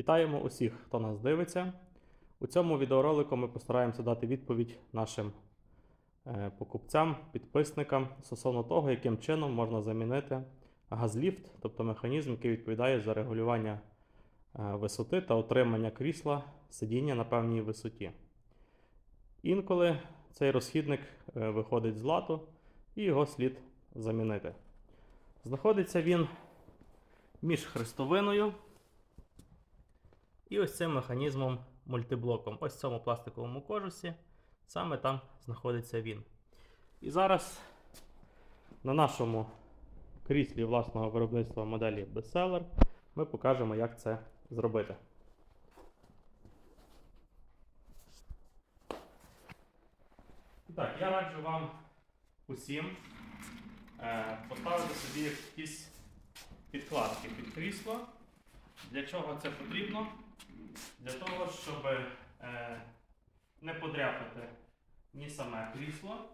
Вітаємо усіх, хто нас дивиться. У цьому відеоролику ми постараємося дати відповідь нашим е, покупцям, підписникам стосовно того, яким чином можна замінити газліфт, тобто механізм, який відповідає за регулювання е, висоти та отримання крісла сидіння на певній висоті. Інколи цей розхідник е, виходить з лату і його слід замінити. Знаходиться він між хрестовиною і ось цим механізмом мультиблоком. Ось в цьому пластиковому кожусі. Саме там знаходиться він. І зараз на нашому кріслі власного виробництва моделі Bestseller ми покажемо, як це зробити. Так, я раджу вам усім е, поставити собі якісь підкладки під крісло. Для чого це потрібно? Для того, щоб е, не подряпати ні саме крісло,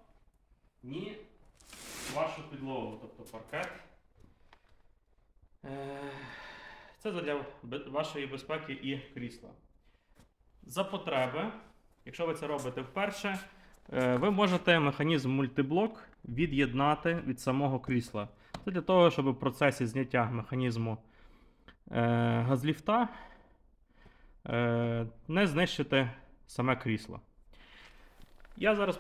ні вашу підлогу, тобто паркет. Е, це для вашої безпеки і крісла. За потреби, якщо ви це робите вперше, е, ви можете механізм мультиблок від'єднати від самого крісла. Це для того, щоб в процесі зняття механізму газліфта е, не знищити саме крісло. Я зараз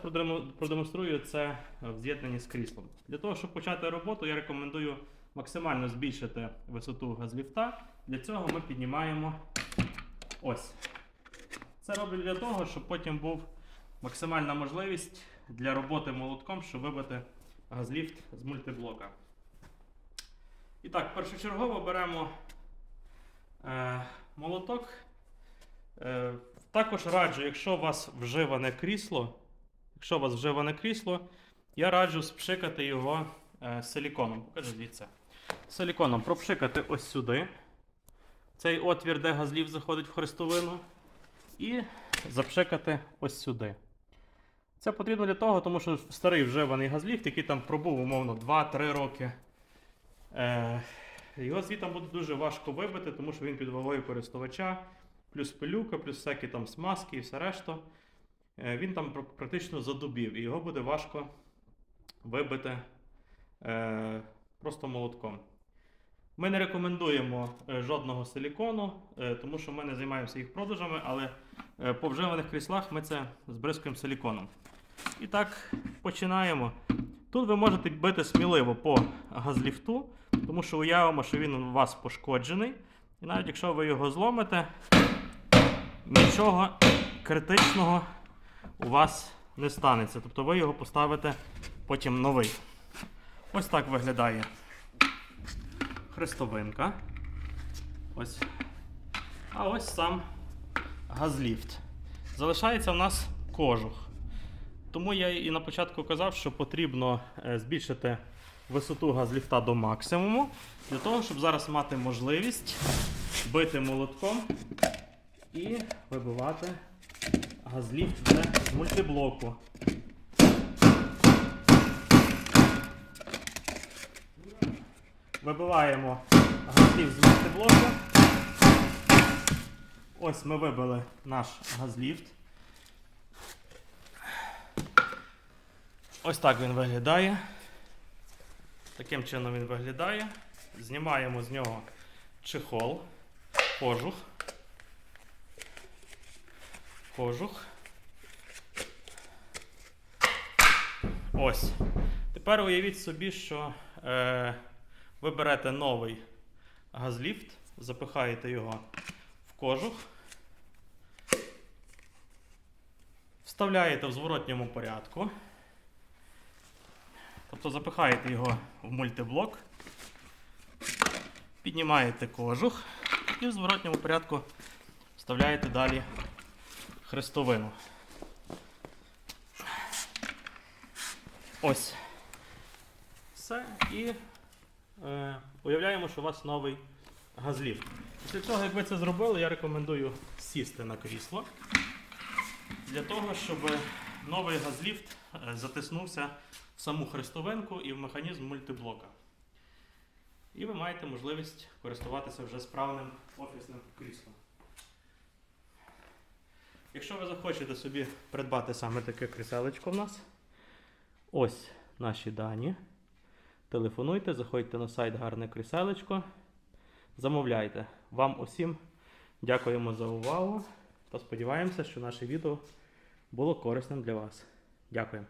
продемонструю це в з'єднанні з кріслом. Для того, щоб почати роботу, я рекомендую максимально збільшити висоту газліфта. Для цього ми піднімаємо ось. Це роблю для того, щоб потім був максимальна можливість для роботи молотком, щоб вибити газліфт з мультиблока. І так, першочергово беремо е, молоток. Е, також раджу, якщо у вас вживане крісло, якщо у вас вживане крісло, я раджу спшикати його е, силіконом. Покажи звідси. Силіконом пропшикати ось сюди. Цей отвір, де газлів заходить в хрестовину. І запшикати ось сюди. Це потрібно для того, тому що старий вживаний газліфт, який там пробув умовно 2-3 роки. Його звітом буде дуже важко вибити, тому що він під вагою користувача, плюс пилюка, плюс всякі там смазки і все решта. Е, він там практично задубів, і його буде важко вибити е, просто молотком. Ми не рекомендуємо е, жодного силікону, тому що ми не займаємося їх продажами, але по вживаних кріслах ми це збризкуємо силіконом. І так, починаємо. Тут ви можете бити сміливо по газліфту, тому що уявимо, що він у вас пошкоджений. І навіть якщо ви його зломите, нічого критичного у вас не станеться. Тобто ви його поставите потім новий. Ось так виглядає хрестовинка. Ось. А ось сам газліфт. Залишається в нас кожух. Тому я і на початку казав, що потрібно е, збільшити висоту газліфта до максимуму, для того, щоб зараз мати можливість бити молотком і вибивати газліфт вже з мультиблоку. Вибиваємо газліфт з мультиблоку. Ось ми вибили наш газліфт. Ось так він виглядає. Таким чином він виглядає. Знімаємо з нього чехол, кожух. Кожух. Ось. Тепер уявіть собі, що е, ви берете новий газліфт, запихаєте його в кожух, вставляєте в зворотньому порядку. Тобто запихаєте його в мультиблок, піднімаєте кожух і в зворотньому порядку вставляєте далі хрестовину. Ось. Все. І е, уявляємо, що у вас новий газліфт. Після того, як ви це зробили, я рекомендую сісти на крісло для того, щоб новий газліфт е, затиснувся в саму хрестовинку і в механізм мультиблока. І ви маєте можливість користуватися вже справним офісним кріслом. Якщо ви захочете собі придбати саме таке кріселечко в нас, ось наші дані. Телефонуйте, заходьте на сайт Гарне кріселечко. Замовляйте. Вам усім дякуємо за увагу та сподіваємося, що наше відео було корисним для вас. Дякую.